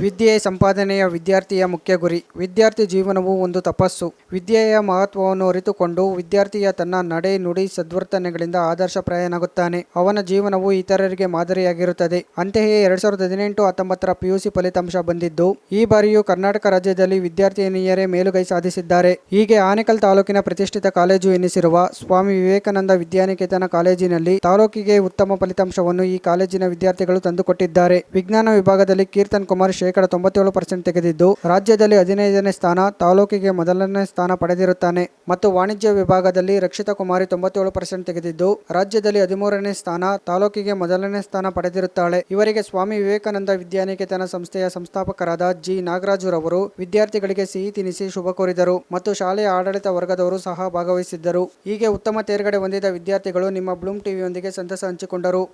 ವಿದ್ಯೆ ಸಂಪಾದನೆಯ ವಿದ್ಯಾರ್ಥಿಯ ಮುಖ್ಯ ಗುರಿ. ವಿದ್ಯಾರ್ಥಿ ಜೀವನವು ಒಂದು ತಪಸ್ಸು. ವಿದ್ಯೆಯ ಮಹತ್ವವನ್ನು ಅರಿತುಕೊಂಡು ವಿದ್ಯಾರ್ಥಿಯ ತನ್ನ ನಡೆ ನುಡಿ ಸದ್ವರ್ತನೆಗಳಿಂದ ಆದರ್ಶಪ್ರಾಯನಾಗುತ್ತಾನೆ ಅವನ ಜೀವನವು ಇತರರಿಗೆ ಮಾದರಿಯಾಗಿರುತ್ತದೆ. ಅಂತೆಯೇ ಎರಡ್ ಸಾವಿರದ ಹದಿನೆಂಟು ಹತ್ತೊಂಬತ್ತರ ಪಿಯುಸಿ ಫಲಿತಾಂಶ ಬಂದಿದ್ದು, ಈ ಬಾರಿಯೂ ಕರ್ನಾಟಕ ರಾಜ್ಯದಲ್ಲಿ ವಿದ್ಯಾರ್ಥಿನಿಯರೇ ಮೇಲುಗೈ ಸಾಧಿಸಿದ್ದಾರೆ. ಹೀಗೆ ಆನೇಕಲ್ ತಾಲೂಕಿನ ಪ್ರತಿಷ್ಠಿತ ಕಾಲೇಜು ಎನಿಸಿರುವ ಸ್ವಾಮಿ ವಿವೇಕಾನಂದ ವಿದ್ಯಾನಿಕೇತನ ಕಾಲೇಜಿನಲ್ಲಿ ತಾಲೂಕಿಗೆ ಉತ್ತಮ ಫಲಿತಾಂಶವನ್ನು ಈ ಕಾಲೇಜಿನ ವಿದ್ಯಾರ್ಥಿಗಳು ತಂದುಕೊಟ್ಟಿದ್ದಾರೆ. ವಿಜ್ಞಾನ ವಿಭಾಗದಲ್ಲಿ ಕೀರ್ತನ್ ಕುಮಾರ್ ಶೇಕಡ ತೊಂಬತ್ತೇಳು ಪರ್ಸೆಂಟ್ ತೆಗೆದಿದ್ದು, ರಾಜ್ಯದಲ್ಲಿ ಹದಿನೈದನೇ ಸ್ಥಾನ, ತಾಲೂಕಿಗೆ ಮೊದಲನೇ ಸ್ಥಾನ ಪಡೆದಿರುತ್ತಾನೆ. ಮತ್ತು ವಾಣಿಜ್ಯ ವಿಭಾಗದಲ್ಲಿ ರಕ್ಷಿತಾ ಕುಮಾರಿ ತೊಂಬತ್ತೇಳು ಪರ್ಸೆಂಟ್ ತೆಗೆದಿದ್ದು, ರಾಜ್ಯದಲ್ಲಿ ಹದಿಮೂರನೇ ಸ್ಥಾನ, ತಾಲೂಕಿಗೆ ಮೊದಲನೇ ಸ್ಥಾನ ಪಡೆದಿರುತ್ತಾಳೆ. ಇವರಿಗೆ ಸ್ವಾಮಿ ವಿವೇಕಾನಂದ ವಿದ್ಯಾನಿಕೇತನ ಸಂಸ್ಥೆಯ ಸಂಸ್ಥಾಪಕರಾದ ಜಿ. ನಾಗರಾಜುರವರು ವಿದ್ಯಾರ್ಥಿಗಳಿಗೆ ಸಿಹಿ ತಿನಿಸಿ ಶುಭ ಕೋರಿದರು ಮತ್ತು ಶಾಲೆಯ ಆಡಳಿತ ವರ್ಗದವರು ಸಹ ಭಾಗವಹಿಸಿದ್ದರು. ಹೀಗೆ ಉತ್ತಮ ತೇರ್ಗಡೆ ಹೊಂದಿದ ವಿದ್ಯಾರ್ಥಿಗಳು ನಿಮ್ಮ ಬ್ಲೂಮ್ ಟಿವಿಯೊಂದಿಗೆ ಸಂತಸ ಹಂಚಿಕೊಂಡರು.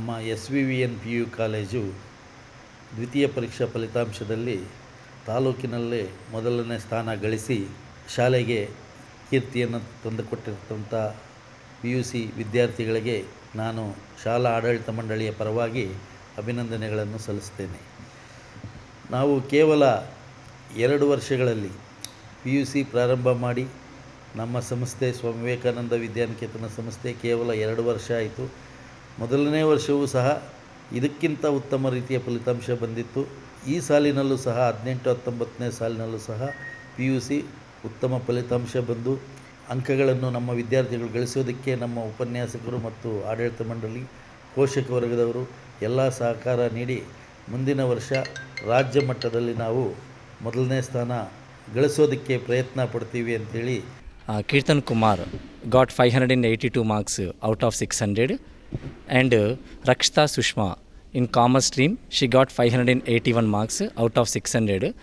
ನಮ್ಮ S V V N P U college ದ್ವಿತೀಯ ಪರೀಕ್ಷಾ ಫಲಿತಾಂಶದಲ್ಲಿ ತಾಲೂಕಿನಲ್ಲೇ ಮೊದಲನೇ ಸ್ಥಾನ ಗಳಿಸಿ ಶಾಲೆಗೆ ಕೀರ್ತಿಯನ್ನು ತಂದುಕೊಟ್ಟಿರ್ತಂಥ ಪಿ ಯು ಸಿ ವಿದ್ಯಾರ್ಥಿಗಳಿಗೆ ನಾನು ಶಾಲಾ ಆಡಳಿತ ಮಂಡಳಿಯ ಪರವಾಗಿ ಅಭಿನಂದನೆಗಳನ್ನು ಸಲ್ಲಿಸ್ತೇನೆ. ನಾವು ಕೇವಲ ಎರಡು ವರ್ಷಗಳಲ್ಲಿ ಪಿ ಯು ಸಿ ಪ್ರಾರಂಭ ಮಾಡಿ ನಮ್ಮ ಸಂಸ್ಥೆ ಸ್ವಾಮಿ ವಿವೇಕಾನಂದ ವಿದ್ಯಾನಿಕೇತನ ಸಂಸ್ಥೆ ಕೇವಲ ಎರಡು ವರ್ಷ ಆಯಿತು. ಮೊದಲನೇ ವರ್ಷವೂ ಸಹ ಇದಕ್ಕಿಂತ ಉತ್ತಮ ರೀತಿಯ ಫಲಿತಾಂಶ ಬಂದಿತ್ತು. ಈ ಸಾಲಿನಲ್ಲೂ ಸಹ, ಹದಿನೆಂಟು ಹತ್ತೊಂಬತ್ತನೇ ಸಾಲಿನಲ್ಲೂ ಸಹ ಪಿ ಯು ಸಿ ಉತ್ತಮ ಫಲಿತಾಂಶ ಬಂದು, ಅಂಕಗಳನ್ನು ನಮ್ಮ ವಿದ್ಯಾರ್ಥಿಗಳು ಗಳಿಸೋದಕ್ಕೆ ನಮ್ಮ ಉಪನ್ಯಾಸಕರು ಮತ್ತು ಆಡಳಿತ ಮಂಡಳಿ, ಪೋಷಕ ವರ್ಗದವರು ಎಲ್ಲ ಸಹಕಾರ ನೀಡಿ ಮುಂದಿನ ವರ್ಷ ರಾಜ್ಯ ಮಟ್ಟದಲ್ಲಿ ನಾವು ಮೊದಲನೇ ಸ್ಥಾನ ಗಳಿಸೋದಕ್ಕೆ ಪ್ರಯತ್ನ ಪಡ್ತೀವಿ ಅಂತೇಳಿ five hundred and eighty 582 marks out of six 600 and uh, Rakshita Sushma in commerce stream she got 581 marks out of 600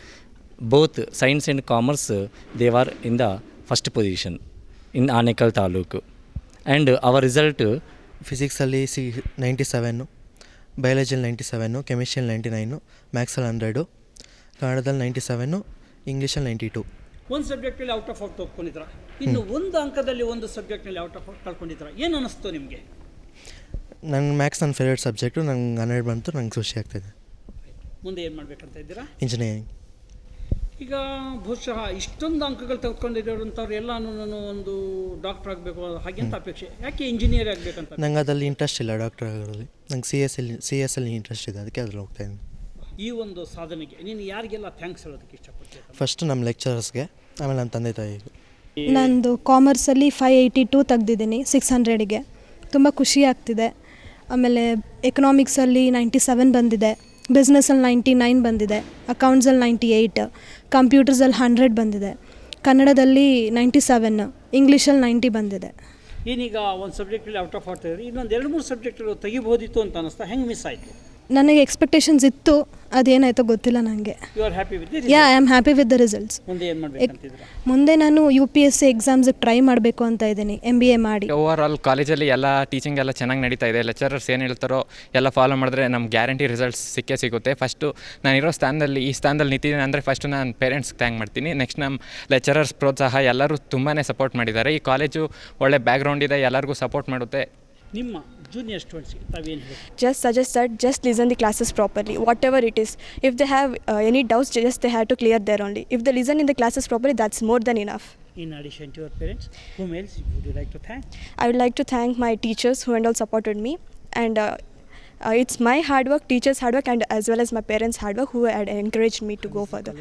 both science and commerce uh, they were in the first position in Anekal Taluk and and our result uh, ಫಿಸಿಕ್ಸಲ್ಲಿ C ninety seven ಬಯಾಲಜಿಯಲ್ಲಿ ninety seven ಕೆಮಿಸ್ಟ್ರಿಯಲ್ಲಿ ninety nine ಮ್ಯಾಕ್ಸಲ್ಲಿ hundred ಕನ್ನಡದಲ್ಲಿ ninety seven ಇಂಗ್ಲೀಷಲ್ಲಿ ninety two ಒಂದು ಸಬ್ಜೆಕ್ಟಲ್ಲಿ out of out ತೊಗೊಂಡಿದ್ರ ಇನ್ನು ಒಂದು ಅಂಕದಲ್ಲಿ ಒಂದು ಸಬ್ಜೆಕ್ಟ್ನಲ್ಲಿ ಔಟ್ ಆಫ್ ಔಟ್ ಕಳ್ಕೊಂಡಿದ್ರ ಏನು ಅನ್ನಿಸ್ತು ನಿಮಗೆ? ನನ್ನ ಮ್ಯಾಥ್ಸ್ ನನ್ನ ಫೇವ್ರೇಟ್ ಸಬ್ಜೆಕ್ಟು ನಂಗೆ ಹನ್ನೆರಡು ಬಂತು ನಂಗೆ ಖುಷಿ ಆಗ್ತಿದೆ. ಮುಂದೆ ಏನು ಮಾಡ್ಬೇಕಂತ ಇದ್ದೀರಾ? ಇಂಜಿನಿಯರಿಂಗ್ ಈಗ ಬಹುಶಃ ಇಷ್ಟೊಂದು ಅಂಕಗಳು ತೆಗೆದುಕೊಂಡಿರೋಂಥವ್ರು ಎಲ್ಲಾನು ನಾನು ಒಂದು ಡಾಕ್ಟರ್ ಆಗಬೇಕು ಹಾಗೆ ಅಂತ ಅಪೇಕ್ಷೆ. ಯಾಕೆ ಇಂಜಿನಿಯರ್ ಆಗಬೇಕಂತ? ನಂಗೆ ಅದರಲ್ಲಿ ಇಂಟ್ರೆಸ್ಟ್ ಇಲ್ಲ ಡಾಕ್ಟರ್ ಆಗೋದ್ರಲ್ಲಿ. ನಂಗೆ C S L C S ಅಲ್ಲಿ ಇಂಟ್ರೆಸ್ಟ್ ಇದೆ ಅದಕ್ಕೆ ಅದ್ರಲ್ಲಿ ಹೋಗ್ತಾ ಇದ್ದೀನಿ. ಈ ಒಂದು ಸಾಧನೆಗೆ ನೀನು ಯಾರಿಗೆಲ್ಲ ಥ್ಯಾಂಕ್ಸ್ ಹೇಳೋದಕ್ಕೆ ಇಷ್ಟಪಡ್ತೀನಿ ಫಸ್ಟ್ ನಮ್ಮ ಲೆಕ್ಚರರ್ಸ್ಗೆ ಆಮೇಲೆ ನನ್ನ ತಂದೆ ತಾಯಿಗೆ. ನಂದು ಕಾಮರ್ಸಲ್ಲಿ ಫೈವ್ ಏಯ್ಟಿ ಟೂ ತೆಗ್ದಿದ್ದೀನಿ ಸಿಕ್ಸ್ ಹಂಡ್ರೆಡಿಗೆ ತುಂಬ ಖುಷಿ ಆಗ್ತಿದೆ. ಆಮೇಲೆ ಎಕನಾಮಿಕ್ಸಲ್ಲಿ ನೈಂಟಿ ಸೆವೆನ್ ಬಂದಿದೆ ಬಿಸ್ನೆಸ್ಸಲ್ಲಿ ನೈಂಟಿ ನೈನ್ ಬಂದಿದೆ ಅಕೌಂಟ್ಸಲ್ಲಿ ನೈಂಟಿ ಏಯ್ಟ್ ಕಂಪ್ಯೂಟರ್ಸಲ್ಲಿ ಹಂಡ್ರೆಡ್ ಬಂದಿದೆ, ಕನ್ನಡದಲ್ಲಿ ನೈಂಟಿ ಸೆವೆನ್ ಇಂಗ್ಲೀಷಲ್ಲಿ ನೈಂಟಿ ಬಂದಿದೆ. ಏನೀಗ ಒಂದು ಸಬ್ಜೆಕ್ಟಲ್ಲಿ ಔಟ್ ಆಫ್ ಆಗ್ತಾ ಇನ್ನೊಂದು ಎರಡು ಮೂರು ಸಬ್ಜೆಕ್ಟಲ್ಲಿ ತೆಗಿಬೋದಿತ್ತು ಅಂತ ಅನ್ನಿಸ್ತಾ ಹೆಂಗೆ ಮಿಸ್ ಆಯಿತು? ನನಗೆ ಎಕ್ಸ್ಪೆಕ್ಟೇಷನ್ಸ್ ಇತ್ತು ಅದೇನಾಯ್ತೋ ಗೊತ್ತಿಲ್ಲ ನನಗೆ you are happy with yeah I am happy with the results ಮುಂದೆ ಏನು ಮಾಡ್ಬೇಕಂತಿದ್ದೀರಾ ಮುಂದೆ ನಾನು ಯು ಪಿ ಎಸ್ ಸಿ ಎಕ್ಸಾಮ್ಸಿಗೆ ಟ್ರೈ ಮಾಡಬೇಕು ಅಂತ ಇದ್ದೀನಿ ಎಂ ಬಿ ಎ ಮಾಡಿ. ಓವರ್ ಆಲ್ ಕಾಲೇಜಲ್ಲಿ ಎಲ್ಲ ಟೀಚಿಂಗ್ ಎಲ್ಲ ಚೆನ್ನಾಗಿ ನಡೀತಾ ಇದೆ. ಲೆಕ್ಚರರ್ಸ್ ಏನು ಹೇಳ್ತಾರೋ ಎಲ್ಲ ಫಾಲೋ ಮಾಡಿದ್ರೆ ನಮ್ಮ ಗ್ಯಾರಂಟಿ ರಿಸಲ್ಟ್ಸ್ ಸಿಕ್ಕೇ ಸಿಗುತ್ತೆ. ಫಸ್ಟು ನಾನಿರೋ ಸ್ಥಾನದಲ್ಲಿ ಈ ಸ್ಥಾನದಲ್ಲಿ ನಿಂತಿದ್ದೀನಿ ಅಂದರೆ ಫಸ್ಟು ನಾನು ಪೇರೆಂಟ್ಸ್ಗೆ ಥ್ಯಾಂಕ್ ಮಾಡ್ತೀನಿ. ನೆಕ್ಸ್ಟ್ ನಮ್ಮ ಲೆಕ್ಚರರ್ಸ್ ಪ್ರೋತ್ಸಾಹ ಎಲ್ಲರೂ ತುಂಬಾ ಸಪೋರ್ಟ್ ಮಾಡಿದ್ದಾರೆ. ಈ ಕಾಲೇಜು ಒಳ್ಳೆ ಬ್ಯಾಕ್ಗ್ರೌಂಡ್ ಇದೆ ಎಲ್ಲರಿಗೂ ಸಪೋರ್ಟ್ ಮಾಡುತ್ತೆ. ನಿಮ್ಮ ಜೂನಿಯರ್ ಸ್ಟೂಡೆಂಟ್ಸ್ಗೆ ತಾವೇನು ಹೇಳಿ just suggest that just listen the classes properly whatever it is if they have uh, any doubts just they have to clear there only if they listen in the classes properly that's more than enough In addition to your parents, whom else would you like to thank? i would like to thank my teachers who and all supported me and uh, uh, it's my hard work teachers hard work and as well as my parents hard work who had encouraged me to go further